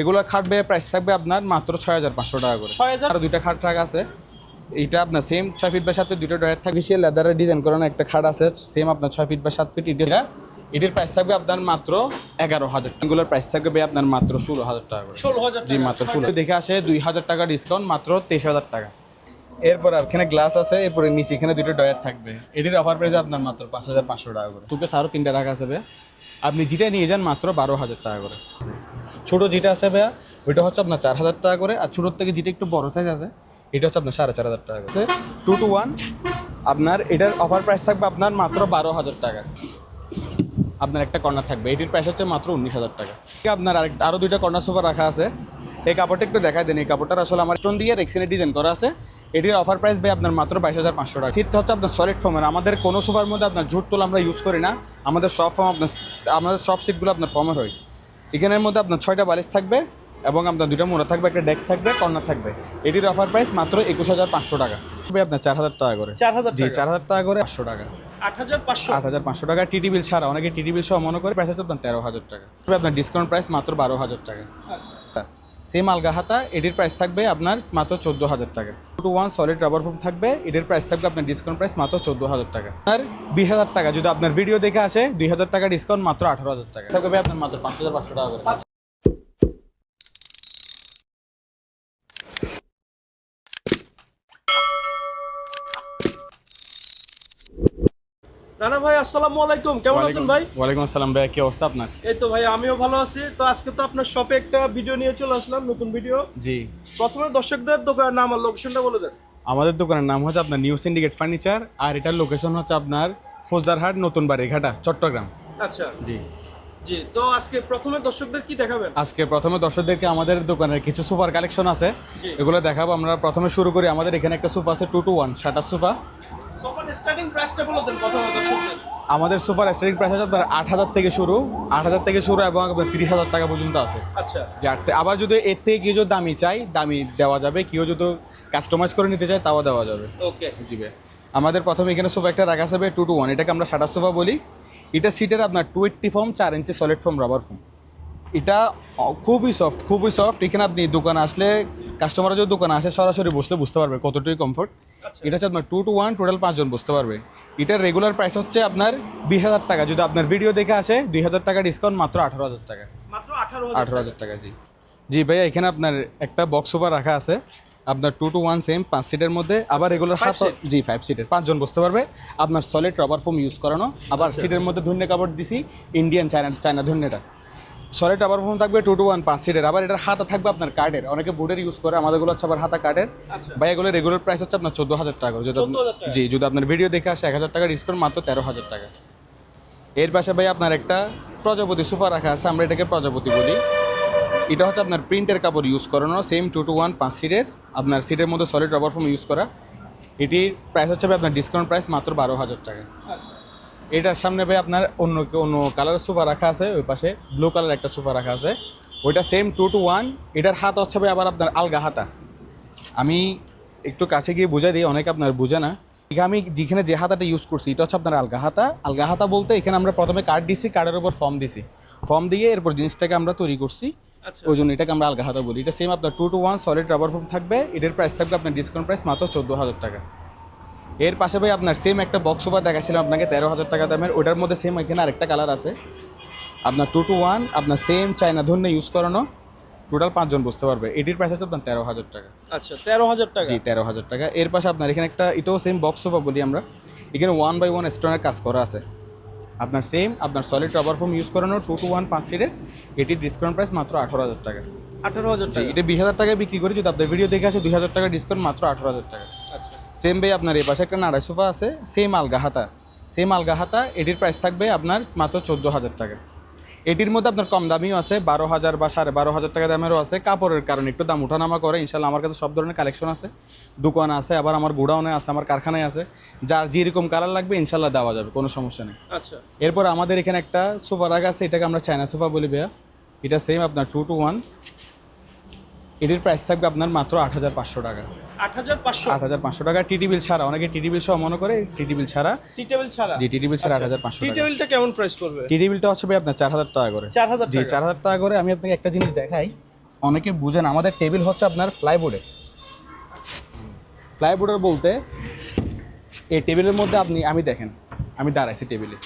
এগুলোর খাট ভাইয়া প্রাইস থাকবে আপনার মাত্র ছয় হাজার পাঁচশো টাকা করে। 6,000? আর দুইটা খাট ট্রাক আছে। এইটা আপনার সেম ছয় ফিট বা সাত ফিট দুটো ডয়ার থাকবে। সে লেদারের ডিজাইন করানো একটা খাট আছে সেম আপনার ছয় ফিট বা সাত ফিট এটা এটির প্রাইস থাকবে আপনার মাত্র এগারো হাজার এগুলোর প্রাইস থাকবে ভাই আপনার মাত্র ষোলো হাজার টাকা করে। ষোলো হাজার জি মাত্র ষোলো। দেখে আসে দুই হাজার টাকা ডিসকাউন্ট মাত্র তেইশ হাজার টাকা। এরপর আর এখানে গ্লাস আছে এরপরে নিচে এখানে দুটো ডয়ার থাকবে। এটির অফার প্রাইস আপনার মাত্র পাঁচ হাজার পাঁচশো টাকা করে। টুকে আরও তিনটা রাখা আছে ভাইয়া। আপনি যেটা নিয়ে যান মাত্র বারো হাজার টাকা করে। ছোট যেটা আছে ভাইয়া, ওইটা হচ্ছে আপনার চার হাজার টাকা করে, আর ছোটোর থেকে যেটা একটু বড় সাইজ আছে, এটা হচ্ছে আপনার সাড়ে চার হাজার টাকা করে। টু টু ওয়ান আপনার এটার অফার প্রাইস থাকবে আপনার মাত্র বারো হাজার টাকা। আপনার একটা কর্নার থাকবে, এটির প্রাইস হচ্ছে মাত্র উনিশ হাজার টাকা। আপনার আরেকটা আরও দুইটা কর্নার সোফা রাখা আছে। এই কাপড়টা একটু দেখাই দেন, এই কাপড়টার আসলে আমার স্টোন দিয়ে রেক্সিনের ডিজাইন করা আছে। এটির অফার প্রাইস ভাই আপনার মাত্র বাইশ হাজার পাঁচশো টাকা। সিটটা হচ্ছে আপনার সলিড ফর্মের আমাদের কোনো সোফার মধ্যে আপনার ঝুট তোলা আমরা ইউজ করি না। আমাদের সব ফর্ম আপনার, আমাদের সব সিটগুলো আপনার ফর্মের হয়। এখানের মধ্যে আপনার ছয়টা বালিশ থাকবে এবং আপনার দুটো মোড়া থাকবে একটা ডেস্ক থাকবে কর্নার থাকবে। এটির অফার প্রাইস মাত্র একুশ হাজার পাঁচশো টাকা। আপনার চার হাজার টাকা করে। চার হাজার জি টাকা। চার হাজার টাকা করে পাঁচশো টাকা। আট হাজার পাঁচশো। টাকা। টিটি বিল ছাড়া অনেকে টিটি বিল সহ মনে করে প্রাইস হচ্ছে আপনার তেরো হাজার টাকা। আপনার ডিসকাউন্ট প্রাইস মাত্র বারো হাজার টাকা। আচ্ছা। সেম আলগা হাতা এটির প্রাইস থাকবে আপনার মাত্র চোদ্দ হাজার টাকা two one solid rubber foam থাকবে এটির প্রাইস থাকবে আপনার ডিসকাউন্ট প্রাইস মাত্র চোদ্দ হাজার টাকা আর বিশ হাজার টাকা যদি আপনার ভিডিও দেখে আসে দুই হাজার টাকা ডিসকাউন্ট মাত্র আঠারো হাজার টাকা থাকবে আপনার মাত্র পাঁচ হাজার পাঁচশো টাকা রানা ভাই আসসালামু আলাইকুম। কেমন আছেন ভাই? ওয়ালাইকুম আসসালাম ভাই কি অবস্থা আপনার? এই তো ভাই আমিও ভালো আছি। তো আজকে তো আপনার শপে একটা ভিডিও নিয়ে চলে আসলাম নতুন ভিডিও জি। প্রথমে দর্শকদের দোকানের নাম আর লোকেশনটা বলে দেন। আমাদের দোকানের নাম হচ্ছে আপনার নিউ সিন্ডিকেট ফার্নিচার আর এটার লোকেশন হচ্ছে আপনার ফৌজদারহাট নতুন বাড়িঘাটা চট্টগ্রাম। আচ্ছা। জি। জি তো আজকে প্রথমে দর্শকদের কি দেখাবেন? আজকে প্রথমে দর্শকদেরকে আমাদের দোকানের কিছু সোফার কালেকশন আছে। এগুলো দেখাবো আমরা প্রথমে শুরু করি। আমাদের এখানে একটা সোফা আছে two two one seater sofa. সোফার স্টার্টিং প্রাইসটা বলে দেন প্রথমে দর্শকদের আমাদের সুপার স্টার্টিং প্রাইস আছে আপনার আট হাজার থেকে শুরু আট হাজার থেকে শুরু এবং আপনার তিরিশ হাজার টাকা পর্যন্ত আছে। আচ্ছা। যে আবার যদি এর থেকে কেউ যদি দামি চাই দামি দেওয়া যাবে। কেউ যদি কাস্টমাইজ করে নিতে চায় তাও দেওয়া যাবে। ওকে। জি ভাই। আমাদের প্রথমে এখানে সোফা একটা রাখা যাবে টু টু ওয়ান এটাকে আমরা শাটার সোফা বলি। এটা সিটের আপনার টু এইট্টি ফোম চার inch solid foam rubber foam এটা খুবই সফট খুবই সফট এখানে আপনি দোকানে আসলে কাস্টমাররা যদি দোকানে আসে সরাসরি বসলে বুঝতে পারবে কতটুকু কমফোর্ট এটা হচ্ছে আপনার টু টু ওয়ান টোটাল পাঁচজন বুঝতে পারবে। এটার রেগুলার প্রাইস হচ্ছে আপনার বিশ হাজার টাকা। যদি আপনার ভিডিও দেখে আসে দুই হাজার টাকা ডিসকাউন্ট মাত্র আঠারো হাজার টাকা। মাত্র আঠারো হাজার টাকা। জি। জি ভাইয়া এখানে আপনার একটা বক্স সোফা রাখা আছে। আপনার টু টু ওয়ান সেম পাঁচ সিটের মধ্যে। আবার রেগুলার Five হাত জি ফাইভ সিটের পাঁচজন বসতে পারবে। আপনার সলিড রবার ফোম ইউজ করানো। আবার সিটের মধ্যে ধন্য কাপড় দিছি। ইন্ডিয়ান চায়না চায়না ধন্যটা সলিড রবার ফোম থাকবে টু টু ওয়ান পাঁচ সিটের আবার এটার হাতা থাকবে আপনার কার্ডের অনেকে বোর্ডের ইউজ করে আমাদেরগুলো হচ্ছে আবার হাতা কার্ডের বা এগুলো রেগুলার প্রাইস হচ্ছে আপনার চোদ্দ হাজার টাকা করে। যদি জি যদি আপনার ভিডিও দেখে আসে এক হাজার টাকা ডিসকাউন্ট মাত্র তেরো হাজার টাকা। এর পাশে ভাই আপনার একটা প্রজাপতি সোফা রাখা আছে আমরা এটাকে প্রজাপতি বলি। এটা হচ্ছে আপনার প্রিন্টের কাপড় ইউজ করানো সেম টু টু ওয়ান পাঁচ সিটের আপনার সিটের মধ্যে সলিড রবার ফোম ইউজ করা। এটির প্রাইস হচ্ছে আপনার ডিসকাউন্ট প্রাইস মাত্র বারো হাজার টাকা। আচ্ছা। এটার সামনে ভাই আপনার অন্য অন্য কালারের সোফা রাখা আছে ওই পাশে ব্লু কালার একটা সোফা রাখা আছে। ওইটা সেম টু টু ওয়ান এটার হাত হচ্ছে ভাই আবার আপনার আলগা হাতা। আমি একটু কাছে গিয়ে বুঝাই দিই অনেকে আপনার বুঝে না। এখানে আমি যেখানে যে হাতাটা ইউজ করছি এটা হচ্ছে আপনার আলগা হাতা। আলগা হাতা বলতে এখানে আমরা প্রথমে কার্ড দিছি কার্ডের উপর ফর্ম দিছি। ফর্ম দিয়ে এরপর জিনিসটাকে আমরা তৈরি করছি। আচ্ছা। ওই জন্য এটাকে আমরা আলগা হাতা বলি। এটা সেম আপনার two two one solid rubber foam থাকবে। এটার প্রাইস থাকবে আপনার ডিসকাউন্ট প্রাইস মাত্র চোদ্দ হাজার টাকা। এর পাশে ভাই আপনার সেম একটা বক্স সোফা দেখাছিলাম আপনাকে তেরো হাজার টাকা দামের। ওটার মধ্যে সেম এখানে আরেকটা কালার আছে। আপনার টু টু ওয়ান আপনার সেম চায়না ধন্য ইউজ করানো। টোটাল পাঁচজন বুঝতে পারবে। এটির প্রাইস হচ্ছে আপনার তেরো হাজার টাকা। আচ্ছা তেরো হাজার টাকা? জি তেরো হাজার টাকা। এর পাশে আপনার এখানে একটা এটাও সেম বক্স সোফা বলি আমরা। এখানে ওয়ান বাই ওয়ান স্টোনের কাজ করা আছে। আপনার সেম আপনার সলিড রাবার ফোম ইউজ করানো টু টু ওয়ান পাঁচ সিটের এটির ডিসকাউন্ট প্রাইস মাত্র আঠারো হাজার টাকা। আঠারো হাজার টাকা? এটা বিশ হাজার টাকায় বিক্রি করি। যদি আপনার ভিডিও দেখে আসে দুই হাজার টাকা ডিসকাউন্ট মাত্র আঠারো হাজার টাকা। আচ্ছা। সেম ভাই আপনার এই পাশে একটা নাড়াই সোফা আছে সেম আলগা হাতা। সেম আলগা হাতা এটির প্রাইস থাকবে আপনার মাত্র চোদ্দ হাজার টাকা। এটির মধ্যে আপনার কম দামিও আছে বারো হাজার বা সাড়ে বারো হাজার টাকা দামেরও আছে। কাপড়ের কারণে একটু দাম ওঠানামা করে ইনশাল্লাহ আমার কাছে সব ধরনের কালেকশন আছে। দোকান আছে আবার আমার গোডাউনে আছে আমার কারখানায় আছে। যার যেরকম কালার লাগবে ইনশাল্লাহ দেওয়া যাবে কোনো সমস্যা নেই। আচ্ছা। এরপর আমাদের এখানে একটা সোফা রাখা আছে এটাকে আমরা চায়না সোফা বলি ভাইয়া। এটা সেম আপনার টু টু ওয়ান এটির প্রাইস থাকবে আপনার মাত্র আট হাজার পাঁচশো টাকা। আট হাজার পাঁচশো? আট হাজার পাঁচশো টাকা টিটি বিল ছাড়া। অনেকে টিটি বিল সহ মনে করে টিটি বিল ছাড়া। টি টেবিল ছাড়া? জি টিটি বিল ছাড়া আট হাজার পাঁচশো টি টাকা। কেমন প্রাইস পড়বে? টিটি বিলটা হচ্ছে ভাই আপনার চার হাজার টাকা করে। চার হাজার জি চার হাজার টাকা করে আমি আপনাকে একটা জিনিস দেখাই। অনেকে বুঝেন আমাদের টেবিল হচ্ছে আপনার ফ্লাইবোর্ডে ফ্লাইবোর্ডের বলতে এই টেবিলের মধ্যে আপনি আমি দেখেন আমি দাঁড়াইছি টেবিলে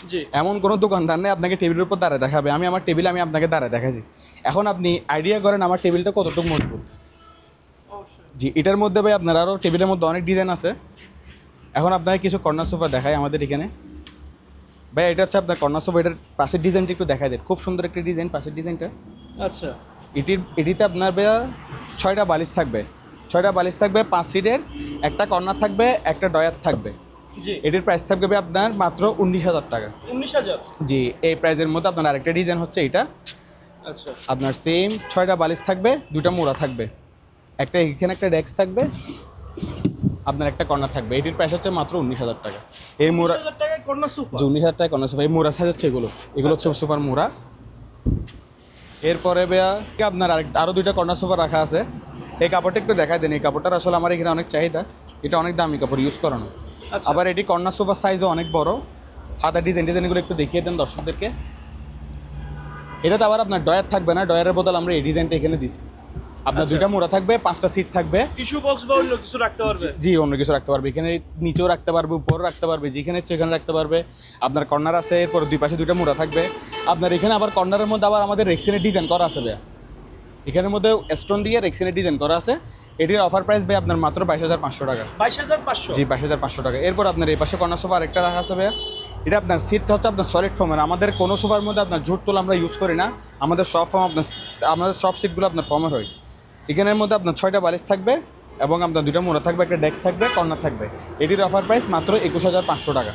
এমন কোনো দোকানদার নেই আপনাকে টেবিলের উপর দাঁড়ায় দেখাবে। আমি আমার টেবিলে আমি আপনাকে দাঁড়ায় দেখাছি এখন আপনি আইডিয়া করেন আমার টেবিলটা কতটুকু মজবুত। জি এটার মধ্যে ভাই আপনার আরও টেবিলের মধ্যে অনেক ডিজাইন আছে। এখন আপনাকে কিছু কর্নার সোফা দেখায় আমাদের এখানে। ভাই এটা হচ্ছে আপনার কর্নার সোফা এটার পাশের ডিজাইনটা একটু দেখাই দেন। খুব সুন্দর একটা ডিজাইন পাশের ডিজাইনটা আচ্ছা। এটির এটিতে আপনার ভাইয়া ছয়টা বালিশ থাকবে। ছয়টা বালিশ থাকবে পাঁচ সিটের একটা কর্নার থাকবে একটা ডয়ার থাকবে। এটির প্রাইস থাকবে আপনার মাত্র উনিশ হাজার টাকা। উনিশ হাজার? জি এই প্রাইসের মধ্যে আপনার আরেকটা ডিজাইন হচ্ছে এটা। আচ্ছা। আপনার সেম ছয়টা বালিশ থাকবে দুটা মোড়া থাকবে। একটা এখানে একটা ডেস্ক থাকবে আপনার একটা কর্নার থাকবে। এটির প্রাইস হচ্ছে মাত্র উনিশ হাজার টাকা। এই মোড়া যে উনিশ হাজার টাকা কর্নার সোফা এই মোড়া সাইজ হচ্ছে এগুলো। এগুলো হচ্ছে সুপার মোড়া। এরপরে বেয়া আপনার আরেক আরও দুইটা কর্নার সোফা রাখা আছে। এই কাপড়টা একটু দেখাই দেন। এই কাপড়টার আসলে আমার এখানে অনেক চাহিদা। এটা অনেক দামি কাপড় ইউজ করানো। আচ্ছা আবার এটি কর্নার সোফার সাইজও অনেক বড়। হাতার ডিজাইন ডিজাইনগুলো একটু দেখিয়ে দেন দর্শকদেরকে। এটাতে আবার আপনার ডয়ার থাকবে না ডয়ারের বদল আমরা এই ডিজাইনটা এখানে দিছি। আপনার আচ্ছা। দুইটা মোড়া থাকবে পাঁচটা সিট থাকবে। টিস্যু বক্স বা অন্য কিছু রাখতে পারবে? জি অন্য কিছু রাখতে পারবে। এখানে নিচেও রাখতে পারবে উপরও রাখতে পারবে যেখানে ইচ্ছে এখানে রাখতে পারবে। আপনার কর্নার আছে এরপর দুই পাশে দুইটা মোড়া থাকবে। আপনার এখানে আবার কর্নারের মধ্যে আবার আমাদের রেক্সিনের ডিজাইন করা আছে এখানের মধ্যে স্টোন দিয়ে রেক্সিনের ডিজাইন করা আছে। এটির অফার প্রাইস ভাই আপনার মাত্র বাইশ হাজার পাঁচশো টাকা। বাইশ হাজার পাঁচশো? জি বাইশ হাজার পাঁচশো টাকা। এরপর আপনার এই পাশে কর্নার সোফা আরেকটা রাখা আছে ভাইয়া। এটা আপনার সিটটা হচ্ছে আপনার সলিড ফর্মের আমাদের কোনো সোফার মধ্যে আপনার জুট তোলা আমরা ইউজ করি না। আমাদের সব ফর্ম আপনার আমাদের সব সিটগুলো আপনার ফর্মের হয়। এখানের মধ্যে আপনার ছয়টা বালিশ থাকবে এবং আপনার দুটো মোড়া থাকবে একটা ডেস্ক থাকবে কর্নার থাকবে। এটির অফার প্রাইস মাত্র একুশ হাজার পাঁচশো টাকা।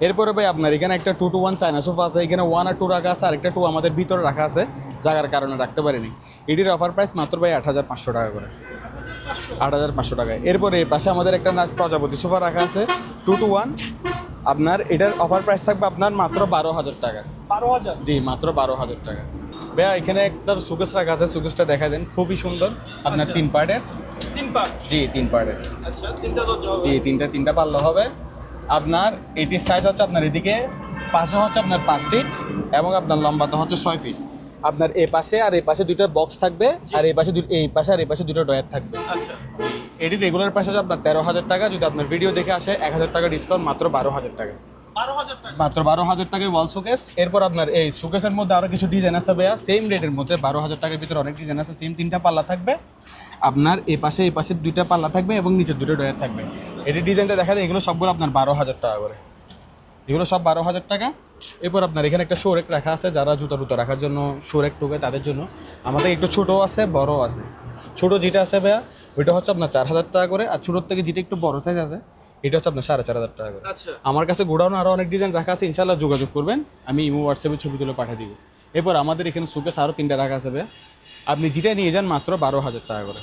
এরপরে ভাই আপনার এখানে একটা two two one China sofa আছে এখানে ওয়ান আর টু রাখা আছে আরেকটা টু আমাদের ভিতরে রাখা আছে জায়গার কারণে রাখতে পারিনি। এটির অফার প্রাইস মাত্র ভাই আট হাজার পাঁচশো টাকা করে। আট হাজার পাঁচশো টাকায় এরপরে এর পাশে আমাদের একটা না- প্রজাপতি সোফা রাখা আছে টু টু ওয়ান আপনার এটার অফার প্রাইস থাকবে আপনার মাত্র বারো হাজার টাকা। বারো হাজার? জি মাত্র বারো হাজার টাকা। ভাইয়া এখানে একটা সুকেশ রাখা আছে সুকেশটা দেখা দেন। খুবই সুন্দর। আপনার আচ্ছা। তিন পার্টের। তিন পাক জি তিন পার্টের। আচ্ছা তিনটা জি তিনটা তিনটা পাল্লা হবে। আপনার এটির সাইজ হচ্ছে আপনার এদিকে পাশে হচ্ছে আপনার পাঁচ ফিট এবং আপনার লম্বাটা হচ্ছে ছয় ফিট আপনার এ পাশে আর এই পাশে দুইটা বক্স থাকবে আর এই পাশে এই পাশে আর এই পাশে দুটো ডয়ার থাকবে। আচ্ছা। এটি রেগুলার প্রাইস হচ্ছে আপনার তেরো হাজার টাকা যদি আপনার ভিডিও দেখে আসে এক হাজার টাকা ডিসকাউন্ট মাত্র বারো হাজার টাকা। মাত্র বারো হাজার টাকায় ওয়াল শোকেস এরপর আপনার এই শোকেসের মধ্যে আরও কিছু ডিজাইন আছে ভাইয়া। সেম রেটের মধ্যে বারো হাজার টাকার ভিতরে অনেক ডিজাইন আছে। সেম তিনটা পাল্লা থাকবে। আপনার এই পাশে এই পাশে দুইটা পাল্লা থাকবে এবং নিচের দুটো ডয়ার থাকবে। এটি ডিজাইনটা দেখা যায়, এগুলো সবগুলো আপনার বারো হাজার টাকা করে। এগুলো সব বারো হাজার টাকা। এরপর আপনার এখানে একটা শোরেক রাখা আছে, যারা জুতা টুতা রাখার জন্য শোরেক টুকে তাদের জন্য। আমাদের একটু ছোটো আছে বড় আছে। ছোটো যেটা আছে ভাইয়া, ওইটা হচ্ছে আপনার চার হাজার টাকা করে। আর ছোটোর থেকে যেটা একটু বড় সাইজ আছে এটা হচ্ছে আপনার সাড়ে চার হাজার টাকা করে। আচ্ছা। আমার কাছে গোডাউন আরও অনেক ডিজাইন রাখা আছে ইনশাল্লাহ যোগাযোগ করবেন। আমি ইমো হোয়াটসঅ্যাপে ছবি তুলে পাঠিয়ে দিব। এরপর আমাদের এখানে সুকেস আরও তিনটা রাখা আছে আপনি যেটা নিয়ে যান মাত্র বারো হাজার টাকা করে।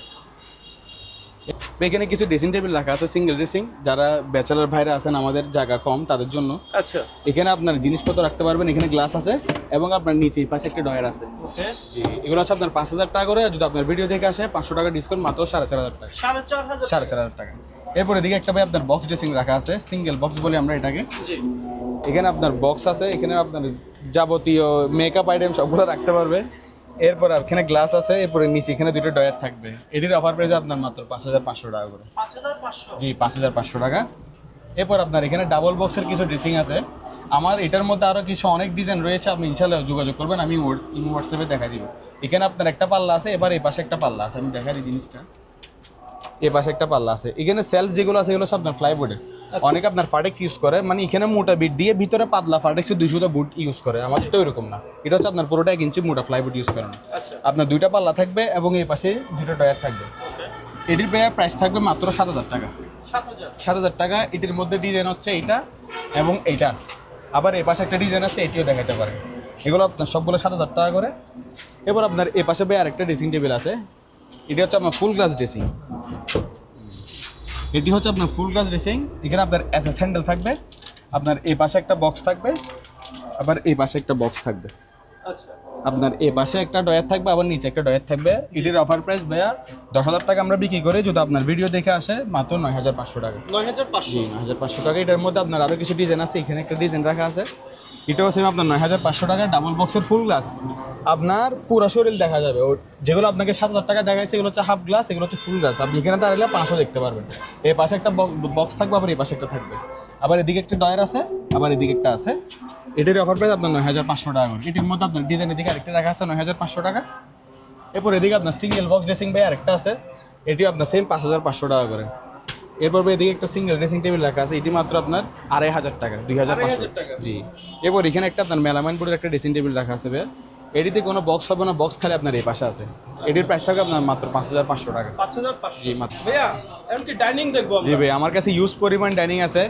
এখানে কিছু ড্রেসিং টেবিল রাখা আছে সিঙ্গেল ড্রেসিং যারা ব্যাচেলার ভাইরা আছেন আমাদের জায়গা কম তাদের জন্য। আচ্ছা। এখানে আপনার জিনিসপত্র রাখতে পারবেন এখানে গ্লাস আছে এবং আপনার নিচে পাশে একটা ডয়ার আছে। ওকে। জি এগুলো হচ্ছে আপনার পাঁচ হাজার টাকা করে আর যদি আপনার ভিডিও দেখে আসে পাঁচশো টাকা ডিসকাউন্ট মাত্র সাড়ে চার হাজার টাকা। সাড়ে চার হাজার সাড়ে চার হাজার টাকা। এরপর এদিকে একটা ভাই আপনার বক্স ড্রেসিং রাখা আছে সিঙ্গেল বক্স বলি আমরা এটাকে। জি। এখানে আপনার বক্স আছে এখানে আপনার যাবতীয় মেকআপ আইটেম সবগুলো রাখতে পারবে। এরপর আর এখানে গ্লাস আছে এরপরে নিচে এখানে দুটো ডয়ার থাকবে। এটির অফার প্রাইস আপনার মাত্র পাঁচ হাজার পাঁচশো টাকা করে। জি পাঁচ হাজার পাঁচশো টাকা। এরপর আপনার এখানে ডাবল বক্সের কিছু ড্রেসিং আছে। আমার এটার মধ্যে আরও কিছু অনেক ডিজাইন রয়েছে আপনি ইনশাল্লাহ যোগাযোগ করবেন আমি হোয়াটসঅ্যাপে দেখা দিব। এখানে আপনার একটা পাল্লা আছে এবার এই পাশে একটা পাল্লা আছে আমি দেখাই জিনিসটা। এই পাশে একটা পাল্লা আছে। এখানে সেলফ যেগুলো আছে এগুলো সব আপনার প্লাইবোর্ডের অনেকে আপনার ফাটেক্স ইউজ করে মানে এখানে মোটা বিট দিয়ে ভিতরে পাতলা ফাটেক্সের দুইশোটা বুট ইউজ করে। আমাদের তো এরকম না। এটা হচ্ছে আপনার পুরোটা এক ইঞ্চি মোটা ফ্লাইবোর্ড ইউজ করেন। আচ্ছা। আপনার দুইটা পাল্লা থাকবে এবং এই পাশে দুটো ডয়ার থাকবে। এটির প্রাইস থাকবে মাত্র সাত হাজার টাকা। সাত হাজার। টাকা। এটির মধ্যে ডিজাইন হচ্ছে এইটা এবং এইটা। আবার এ পাশে একটা ডিজাইন আছে এটিও দেখাতে পারেন এগুলো আপনার সবগুলো সাত হাজার টাকা করে। এবার আপনার এ পাশে ভাই আরেকটা ড্রেসিং টেবিল আছে। এটি হচ্ছে আপনার ফুল গ্লাস ড্রেসিং এটি হচ্ছে আপনার ফুল গ্লাস রেসিং। এখানে আপনার এস এস হ্যান্ডেল থাকবে। আপনার এই পাশে একটা বক্স থাকবে। আবার এই পাশে একটা বক্স থাকবে। আচ্ছা। আপনার এ পাশে একটা ডয়ার থাকবে আবার নিচে একটা ডয়ার থাকবে। এটির অফার প্রাইস ভাইয়া দশ হাজার টাকা আমরা বিক্রি করে। যদি আপনার ভিডিও দেখে আসে মাত্র নয় হাজার পাঁচশো টাকা। নয় হাজার পাঁচশো। নয় হাজার পাঁচশো টাকা। এটার মধ্যে আপনার আরও কিছু ডিজাইন আছে। এখানে একটা ডিজাইন রাখা আছে। এটাও সেম আপনার নয় হাজার পাঁচশো টাকা ডাবল বক্সের ফুল গ্লাস আপনার পুরো শরীর দেখা যাবে। ও যেগুলো আপনাকে সাত হাজার টাকা দেখায়, সেগুলো হচ্ছে হাফ গ্লাস এগুলো হচ্ছে ফুল গ্লাস আপনি এখানে দাঁড়ালে পাঁচশো দেখতে পারবেন। এই পাশে একটা বক্স থাকবে, আবার এই পাশে একটা থাকবে। আবার এদিকে একটা ডয়ার আছে, আবার এদিকে একটা আছে। এটার অফার প্রাইস আপনার নয় হাজার পাঁচশো টাকা করে। এটির মধ্যে আপনার ডিজাইনের দিকে আরেকটা রাখা আছে, নয় হাজার পাঁচশো টাকা। এরপর এদিকে আপনার সিঙ্গেল বক্স ড্রেসিং বাই আরেকটা আছে। এটিও আপনার সেম পাঁচ হাজার পাঁচশো টাকা করে। এরপর এদিকে একটা সিঙ্গেল ড্রেসিং টেবিল রাখা আছে এটি মাত্র আপনার আড়াই হাজার টাকা দুই হাজার পাঁচশো। 2500 টাকা। জি। এরপর এখানে একটা আপনার মেলামাইন বোর্ডের একটা ড্রেসিং টেবিল রাখা আছে ভাইয়া। এটিতে কোনো বক্স হবে না বক্স খালি আপনার এই পাশে আছে। এটির প্রাইস থাকবে আপনার মাত্র পাঁচ হাজার পাঁচশো টাকা। জি মাত্র। ডাইনিং দেখব জি ভাই আমার কাছে ইউজ পরিমাণ ডাইনিং আছে।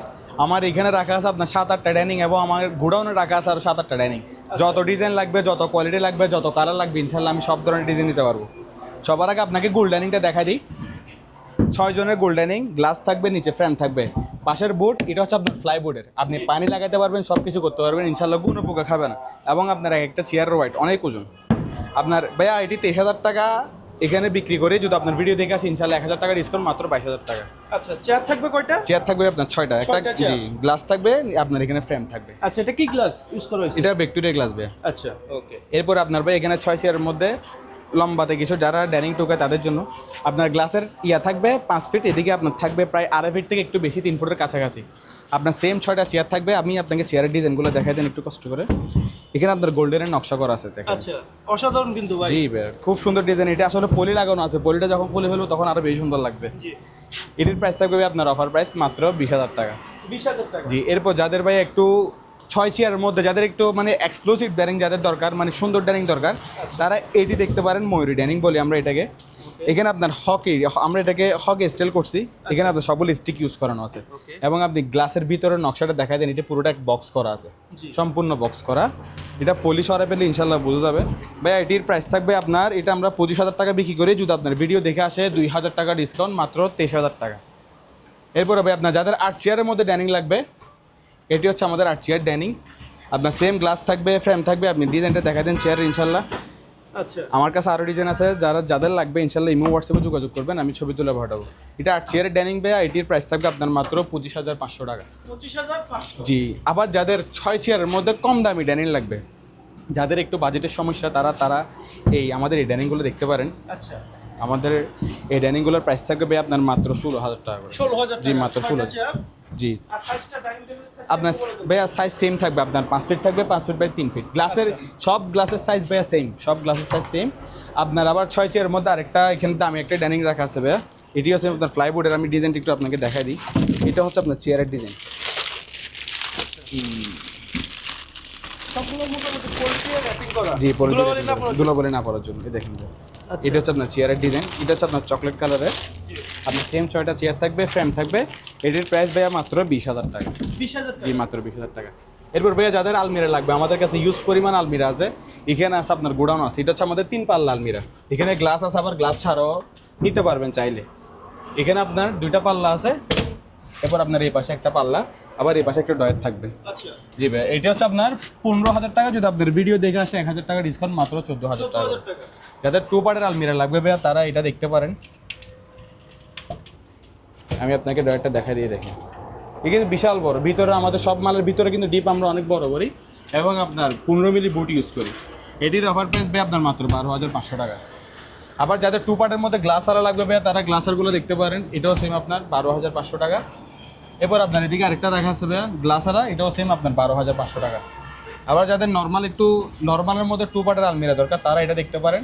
আমার এখানে রাখা আছে আপনার সাত আটটা ডাইনিং এবং আমার গোডাউনে রাখা আছে আরও সাত আটটা ডাইনিং যত ডিজাইন লাগবে যত কোয়ালিটি লাগবে যত কালার লাগবে ইনশাল্লাহ আমি সব ধরনের ডিজাইন দিতে পারব। সবার আগে আপনাকে গোল্ড ডাইনিংটা দেখা দিই। ছয় জনের গোল্ডেনিং গ্লাস থাকবে নিচে ফ্রেম থাকবে। পাশের বোর্ড এটা হচ্ছে আপনার ফ্লাই বোর্ডের আপনি পানি লাগাতে পারবেন সব কিছু করতে পারবেন ইনশাল্লাহ কোনো পোকা খাবে না। এবং আপনার এক একটা চেয়ারের ওয়াইট অনেক ওজন। আপনার ভাইয়া এটি তেইশ হাজার টাকা এখানে বিক্রি করে যদি আপনার ভিডিও দেখে আসে ইনশাল্লাহ এক হাজার টাকা ডিসকাউন্ট মাত্র বাইশ হাজার টাকা। আচ্ছা চেয়ার থাকবে কয়টা? চেয়ার থাকবে আপনার ছয়টা। একটা জি গ্লাস থাকবে আপনার এখানে ফ্রেম থাকবে। আচ্ছা এটা কি গ্লাস ইউজ করা হয়েছে? এটা ভিক্টোরিয়া গ্লাস বে আচ্ছা ওকে এরপর আপনার ভাই এখানে ছয় চেয়ারের মধ্যে লম্বাতে কিছু যারা ডাইনিং টোকায় তাদের জন্য আপনার গ্লাসের ইয়া থাকবে পাঁচ ফিট এদিকে আপনার থাকবে প্রায় আড়াই ফিট থেকে একটু বেশি তিন ফুটের কাছাকাছি। আপনার সেম ছয়টা চেয়ার থাকবে আমি আপনাকে চেয়ারের ডিজাইনগুলো দেখাই দেন একটু কষ্ট করে। এখানে আপনার গোল্ডেনের নকশা করা আছে দেখেন। আচ্ছা অসাধারণ কিন্তু ভাই। জি ভাই খুব সুন্দর ডিজাইন এটা আসলে পলি লাগানো আছে পলিটা যখন পলি হলো তখন আরও বেশি সুন্দর লাগবে। জি। এটির প্রাইস থাকবে আপনার অফার প্রাইস মাত্র বিশ হাজার টাকা। বিশ হাজার টাকা। জি এরপর যাদের ভাই একটু ছয় চেয়ারের মধ্যে যাদের একটু মানে এক্সক্লুসিভ ড্যানিং যাদের দরকার মানে সুন্দর ড্যানিং দরকার তারা এটি দেখতে পারেন ময়ূরী ড্যানিং বলি আমরা এটাকে। এখানে আপনার হকি আমরা এটাকে হক স্টেল করছি। এখানে আপনার সবগুলো স্টিক ইউজ করানো আছে। এবং আপনি গ্লাসের ভিতরে নকশাটা দেখা দেন এটা পুরোটা বক্স করা আছে। সম্পূর্ণ বক্স করা। এটা পলিশ হরে পেলে ইনশাল্লাহ বোঝা যাবে। ভাই এটির প্রাইস থাকবে আপনার এটা আমরা পঁচিশ হাজার টাকা বিক্রি করি। যদি আপনার ভিডিও দেখে আসে দুই হাজার টাকা ডিসকাউন্ট মাত্র তেইশ হাজার টাকা। এরপরে ভাই আপনার যাদের আট চেয়ারের মধ্যে ডাইনিং লাগবে এটি হচ্ছে আমাদের আট চেয়ার ডাইনিং আপনার সেম গ্লাস থাকবে ফ্রেম থাকবে আপনি ডিজাইনটা দেখা দেন চেয়ারের ইনশাল্লাহ। আচ্ছা। আমার কাছে আরও ডিজাইন আছে যারা যাদের লাগবে ইনশাল্লাহ ইমো হোয়াটসঅ্যাপে যোগাযোগ করবেন আমি ছবি তুলে পাঠাবো। এটা আট চেয়ারের ডাইনিং ভাইয়া এটির প্রাইস থাকবে আপনার মাত্র পঁচিশ হাজার পাঁচশো টাকা। জি আবার যাদের ছয় চেয়ারের মধ্যে কম দামি ডাইনিং লাগবে যাদের একটু বাজেটের সমস্যা তারা তারা এই আমাদের এই ডাইনিংগুলো দেখতে পারেন। আচ্ছা। আমাদের এই ডাইনিংগুলোর প্রাইস থাকবে আপনার মাত্র ষোলো হাজার টাকা করে। জি, মাত্র ষোলো 16 চেয়ার। জি। আপনার ভাইয়া সাইজ সেম থাকবে আপনার পাঁচ ফিট থাকবে পাঁচ ফিট বাই তিন ফিট গ্লাসের সব গ্লাসের সাইজ ভাইয়া সেম সব গ্লাসের সাইজ সেম আপনার আবার ছয় চেয়ারের মধ্যে আরেকটা এখানে দামি একটা ডাইনিং রাখা আছে ভাইয়া। এটি হচ্ছে আপনার ফ্লাইবোর্ডের আমি ডিজাইনটা একটু আপনাকে দেখাই দিই। এটা হচ্ছে আপনার চেয়ারের ডিজাইন পোল্ট্রি জি ধুলোবালি না পড়ার জন্য। ধুলো না পড়ার জন্য। দেখেন। আচ্ছা। এটা হচ্ছে আপনার চেয়ারের ডিজাইন এটা হচ্ছে আপনার চকলেট কালারের আপনার সেম ছয়টা চেয়ার থাকবে ফ্রেম থাকবে। এটির প্রাইস ভাইয়া মাত্র বিশ হাজার টাকা। বিশ হাজার জি মাত্র বিশ হাজার টাকা। এরপর ভাইয়া যাদের আলমিরা লাগবে আমাদের কাছে ইউজ পরিমাণ আলমিরা আছে। এখানে আছে আপনার গোডাউন আছে এটা হচ্ছে আমাদের তিন পাল্লা আলমিরা। এখানে গ্লাস আছে আবার গ্লাস ছাড়াও নিতে পারবেন চাইলে। এখানে আপনার দুইটা পাল্লা আছে। এরপর আপনার এই পাশে একটা পাল্লা। আবার এই পাশে একটা ডয়ের থাকবে। আচ্ছা। জি ভাই এটা হচ্ছে আপনার পনেরো হাজার টাকা যদি আপনার ভিডিও দেখে আসে এক হাজার টাকা ডিসকাউন্ট মাত্র চোদ্দ হাজার টাকা। যাদের টু পার্টের আলমিরা লাগবে ভাইয়া তারা এটা দেখতে পারেন। আমি আপনাকে ড্রয়ারটা দেখা দিয়ে দেখি। এটা কিন্তু বিশাল বড় ভিতরে আমাদের সব মালের ভিতরে কিন্তু ডিপ আমরা অনেক বড় করি এবং আপনার পনেরো মিলি বুট ইউজ করি। এটির অফার প্রাইস ভাই আপনার মাত্র বারো হাজার পাঁচশো টাকা। আবার যাদের টু পার্টের মধ্যে গ্লাস আলা লাগবে ভাইয়া তারা গ্লাসারগুলো দেখতে পারেন এটাও সেম আপনার বারো হাজার পাঁচশো টাকা। এরপর আপনার এদিকে আরেকটা রাখা আছে ভাইয়া গ্লাসারা এটাও সেম আপনার বারো হাজার পাঁচশো টাকা। আবার যাদের নর্মাল একটু নর্মালের মধ্যে টু পার্টের আলমিরা দরকার তারা এটা দেখতে পারেন।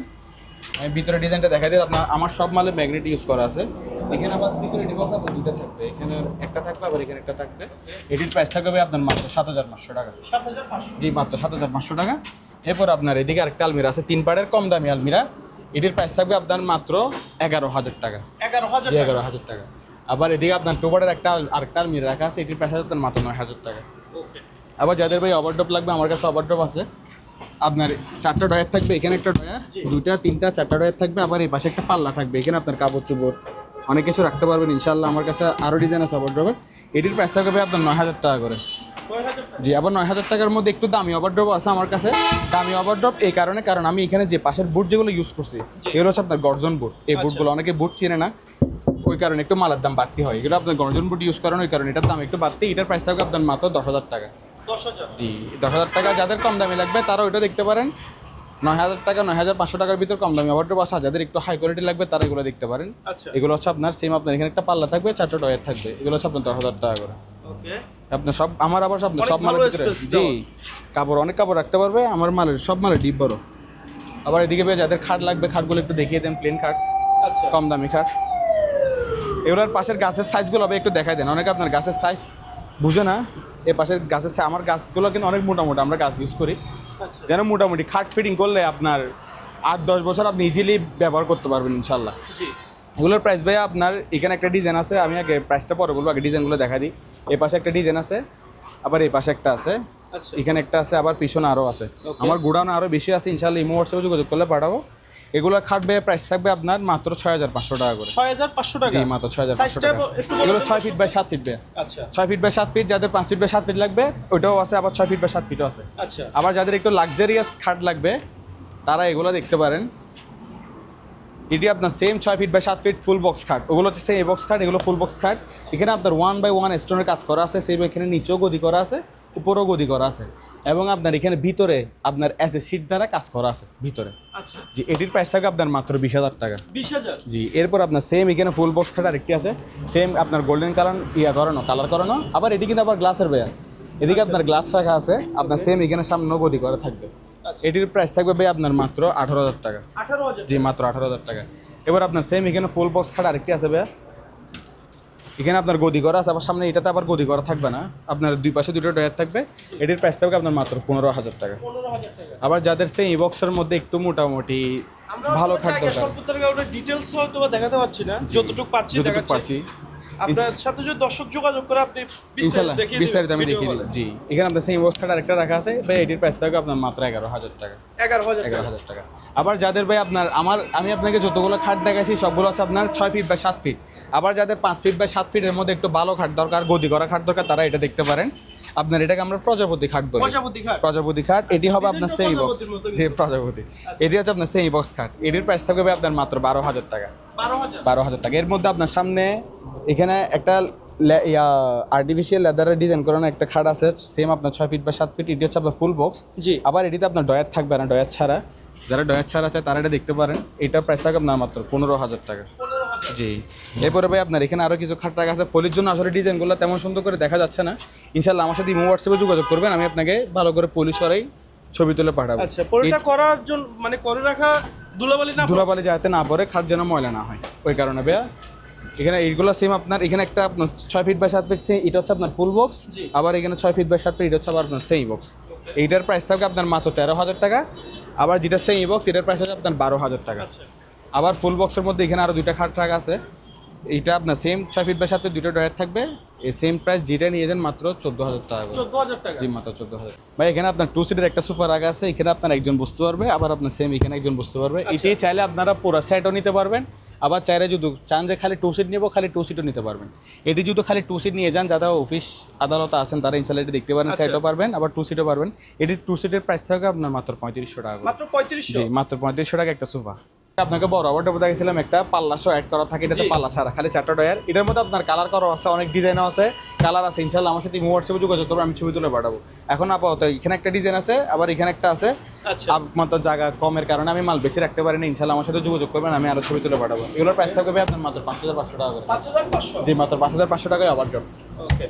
আমি ভিতরে ডিজাইনটা দেখা দিই আপনার আমার সব মালে ম্যাগনেট ইউজ করা আছে। এখানে আবার সিকিউরিটি বক্স আপনার দুটো থাকবে। এখানে একটা থাকবে আবার এখানে একটা থাকবে। এটির প্রাইস থাকবে আপনার মাত্র সাত হাজার পাঁচশো টাকা। জি মাত্র সাত হাজার পাঁচশো টাকা। এরপর আপনার এদিকে আরেকটা আলমিরা আছে তিন পাড়ের কম দামি আলমিরা। এটির প্রাইস থাকবে আপনার মাত্র এগারো হাজার টাকা। এগারো হাজার টাকা। এগারো হাজার টাকা। আবার এদিকে আপনার টোবারের একটা আরেকটা আলমিরা রাখা আছে এটির প্রাইস আপনার মাত্র নয় হাজার টাকা। ওকে আবার যাদের ভাই ওভারড্রপ লাগবে আমার কাছে ওভারড্রপ আছে। আপনার চারটা ডয়ার থাকবে এখানে একটা ডয়ার দুইটা তিনটা চারটা ডয়ার থাকবে আবার এই পাশে একটা পাল্লা থাকবে এখানে আপনার কাপড় চোপড় অনেক কিছু রাখতে পারবেন ইনশাল্লাহ আমার কাছে আরও ডিজাইন আছে ওভারড্রপের এটির প্রাইস থাকবে আপনার নয় হাজার টাকা করে। জি আবার নয় হাজার টাকার মধ্যে একটু দামি ওভারড্রপ আছে আমার কাছে। দামি ওভারড্রপ এই কারণে কারণ আমি এখানে যে পাশের বুট যেগুলো ইউজ করছি এগুলো হচ্ছে আপনার গর্জন বুট এই বুটগুলো অনেকে বুট চেনে না। কারণে একটু মালের দাম বাড়তি হয়। এগুলো আপনার গর্জন বুট ইউজ করেন ওই কারণে এটার দাম একটু বাড়তি। এটার প্রাইস থাকবে আপনার মাত্র দশ হাজার টাকা। দশ হাজার? জি দশ হাজার টাকা যাদের কম দামি লাগবে তারা ওইটা দেখতে পারেন। নয় হাজার টাকা নয় হাজার পাঁচশো টাকার ভিতর কম দামি আছে আর যাদের একটু হাই কোয়ালিটি লাগবে তারা এগুলো দেখতে পারেন। আচ্ছা। এগুলো হচ্ছে আপনার সেম আপনার এখানে একটা পাল্লা থাকবে চারটা ডয়ের থাকবে। এগুলো হচ্ছে আপনার দশ হাজার টাকা করে। আপনার সব আমার আবার সব সব মালের ভিতরে জি কাপড় অনেক কাপড় রাখতে পারবে আমার মালের সব মালের ডিপ বড়। আবার এদিকে যাদের খাট লাগবে খাটগুলো একটু দেখিয়ে দেন প্লেন খাট। আচ্ছা। কম দামি খাট। এগুলোর পাশের গাছের সাইজগুলো হবে একটু দেখাই দেন। অনেকে আপনার গাছের সাইজ বুঝে না এ পাশের গাছের আমার গাছগুলো কিন্তু অনেক মোটামুটি আমরা গাছ ইউজ করি। আচ্ছা। যেন মোটামুটি খাট ফিটিং করলে আপনার আট দশ বছর আপনি ইজিলি ব্যবহার করতে পারবেন ইনশাল্লাহ ওগুলোর প্রাইস ভাইয়া আপনার এখানে একটা ডিজাইন আছে আমি আগে প্রাইসটা পরে বলব আগে ডিজাইনগুলো দেখা দিই। এই পাশে একটা ডিজাইন আছে আবার এই পাশে একটা আছে। আচ্ছা। এখানে একটা আছে আবার পিছনে আরও আছে। আমার গোডাউনে আরও বেশি আছে ইনশাল্লাহ ইমো হোয়াটসঅ্যাপে যোগাযোগ করলে পাঠাবো। এগুলোর খাট ভাইয়া প্রাইস থাকবে আপনার মাত্র ছয় হাজার পাঁচশো টাকা করে। ছয় হাজার পাঁচশো টাকা? জি মাত্র ছয় হাজার পাঁচশো টাকা। এগুলো ছয় ফিট বাই সাত ফিট ভাইয়া আচ্ছা। ছয় ফিট বাই সাত ফিট যাদের পাঁচ ফিট বাই সাত ফিট লাগবে ওইটাও আছে আবার ছয় ফিট বাই সাত ফিটও আছে। আচ্ছা। আবার যাদের একটু লাক্সারিয়াস খাট লাগবে তারা এগুলো দেখতে পারেন। এটি আপনার সেম ছয় ফিট বাই সাত ফিট ফুল বক্স খাট। ওগুলো হচ্ছে সেই বক্স খাট এগুলো ফুল বক্স খাট। এখানে আপনার ওয়ান বাই ওয়ান স্টোনের কাজ করা আছে সেই এখানে নিচেও গদি করা আছে। উপরেও গদি করা আছে এবং আপনার এখানে ভিতরে আপনার অ্যাজ এ শিট দ্বারা কাজ করা আছে ভিতরে। আচ্ছা। জি এটির প্রাইস থাকবে আপনার মাত্র বিশ হাজার টাকা। জি এরপর আপনার সেম এখানে ফুল বক্স খাট আরেকটি আছে। সেম আপনার গোল্ডেন কালার ইয়া করানো কালার করানো। আবার এটি কিন্তু আবার গ্লাসের বেয়ার এদিকে আপনার গ্লাস রাখা আছে আপনার সেম এখানে সামনে গদি করা থাকবে। আচ্ছা। এটির প্রাইস থাকবে ভাই আপনার মাত্র আঠারো হাজার টাকা। জি মাত্র আঠারো হাজার টাকা। এবার আপনার সেম এখানে ফুল বক্স খাট আরেকটি আছে ভাইয়া। এখানে আপনার গদি করা আছে আবার সামনে এটাতে আবার গদি করা থাকবে না। আপনার দুই পাশে দুটো ডয়ার থাকবে এটির প্রাইস থাকবে আপনার মাত্র পনেরো হাজার টাকা। আবার যাদের সেই বক্সের মধ্যে একটু মোটামুটি ভালো থাকবে খাট দরকার ডিটেলস হয়তো দেখাতে পারছি না যতটুকু পারছি যতটুকু পারছি। আপনার সাথে যদি দর্শক যোগাযোগ করে আপনি বিস্তারিত ইনশাল্লাহ দেখিয়ে দিবেন। বিস্তারিত আমি দেখিয়ে দিই। জি এখানে আপনার বক্স আরেকটা রাখা আছে। ভাই এটির প্রাইস থাকবে আপনার মাত্র এগারো হাজার টাকা। এগারো হাজার এগারো হাজার টাকা। আবার যাদের ভাই আপনার আমার আমি আপনাকে যতগুলো খাট দেখাইছি সবগুলো হচ্ছে আপনার ছয় ফিট বা সাত ফিট আবার যাদের পাঁচ ফিট বা সাত ফিটের মধ্যে একটু ভালো খাট দরকার গদি করা খাট দরকার তারা এটা দেখতে পারেন। আপনার এটাকে আমরা প্রজাপতি খাট বলি। প্রজাপতি খাট। প্রজাপতি খাট এটি হবে আপনার সেই বক্স প্রজাপতি। এটি হচ্ছে আপনার সেই বক্স খাট। এটির প্রাইস থাকবে আপনার মাত্র বারো হাজার টাকা। বারো হাজার। টাকা। এর মধ্যে আপনার সামনে এখানে একটা ইয়া আর্টিফিশিয়াল লেদারের ডিজাইন করানো একটা খাট আছে। সেম আপনার ছয় ফিট বা সাত ফিট এটি হচ্ছে আপনার ফুল বক্স জি। আবার এটিতে আপনার ডয়ার থাকবে না ডয়ার ছাড়া। যারা ডয়ার ছাড়া আছে তারা এটা দেখতে পারেন। এটার প্রাইস থাকবে আপনার মাত্র পনেরো হাজার টাকা। জি। এরপরে ভাই আপনার এখানে আরও কিছু খাট রাখা আছে। পলির জন্য আসলে ডিজাইনগুলো তেমন সুন্দর করে দেখা যাচ্ছে না। ইনশাল্লাহ আমার সাথে ইমো হোয়াটসঅ্যাপে যোগাযোগ করবেন আমি আপনাকে ভালো করে পলি সরাই ছবি তুলে পাঠাবো। আচ্ছা করার জন্য মানে করে রাখা দুলাবালি না ধুলাবালি যাতে না পড়ে খাট যেন ময়লা না হয়। ওই কারণে ভাইয়া এখানে এইগুলো সেম আপনার এখানে একটা আপনার ছয় ফিট বাই সাত ফিট সে এটা হচ্ছে আপনার ফুল বক্স আবার এখানে ছয় ফিট বাই সাত ফিট এটা হচ্ছে আবার আপনার সেই বক্স এইটার প্রাইস থাকবে আপনার মাত্র তেরো হাজার টাকা। আবার যেটা সেই বক্স এটার প্রাইস আছে আপনার বারো হাজার টাকা। আছে আবার ফুল বক্সের মধ্যে এখানে আরও দুইটা খাট টাকা আছে। এইটা আপনার সেম ছয় ফিট সাত ফিট দুটো ডয়ার থাকবে। এই সেম প্রাইস যেটা নিয়ে যান মাত্র চোদ্দ হাজার টাকা চোদ্দ হাজার টাকা। জি মাত্র চোদ্দ হাজার। ভাই এখানে আপনার টু সিটের একটা সুপার রাখা আছে এখানে আপনার একজন বসতে পারবে আবার আপনার সেম এখানে একজন বসতে পারবে। এটি চাইলে আপনারা পুরো সেটও নিতে পারবেন আবার চাইলে যদি চান যে খালি টু সিট নেব খালি টু সিটও নিতে পারবেন। এটি যদি খালি টু সিট নিয়ে যান যারা অফিস আদালত আছেন তারা ইনশাল্লাহ এটি দেখতে পারেন আচ্ছা। সেটও পারবেন আবার টু সিটও পারবেন। এটি টু সিটের প্রাইস থাকবে আপনার মাত্র পঁয়ত্রিশশো টাকা মাত্র পঁয়ত্রিশশো? জি মাত্র পঁয়ত্রিশশো টাকা একটা সোফা আপনাকে বড় আবার দেখেছিলাম একটা পাল্লা শো অ্যাড করা থাকে এটাতে জি। পাল্লা ছাড়া খালি চারটা ডয়ার এটার মধ্যে আপনার কালার করা আছে অনেক ডিজাইনও আছে কালার আছে ইনশাল্লাহ আমার সাথে হোয়াটসঅ্যাপে যোগাযোগ করব আমি ছবি তুলে পাঠাবো। এখন আপাতত এখানে একটা ডিজাইন আছে আবার এখানে একটা আছে। আচ্ছা। মাত্র জায়গা কমের কারণে আমি মাল বেশি রাখতে পারি না ইনশাল্লাহ আমার সাথে যোগাযোগ করবেন আমি আরও ছবি তুলে পাঠাবো। এগুলোর প্রাইস থাকবে আপনার মাত্র পাঁচ হাজার পাঁচশো টাকা করে। পাঁচ হাজার পাঁচশো? জি মাত্র পাঁচ হাজার পাঁচশো টাকায় আবার ওকে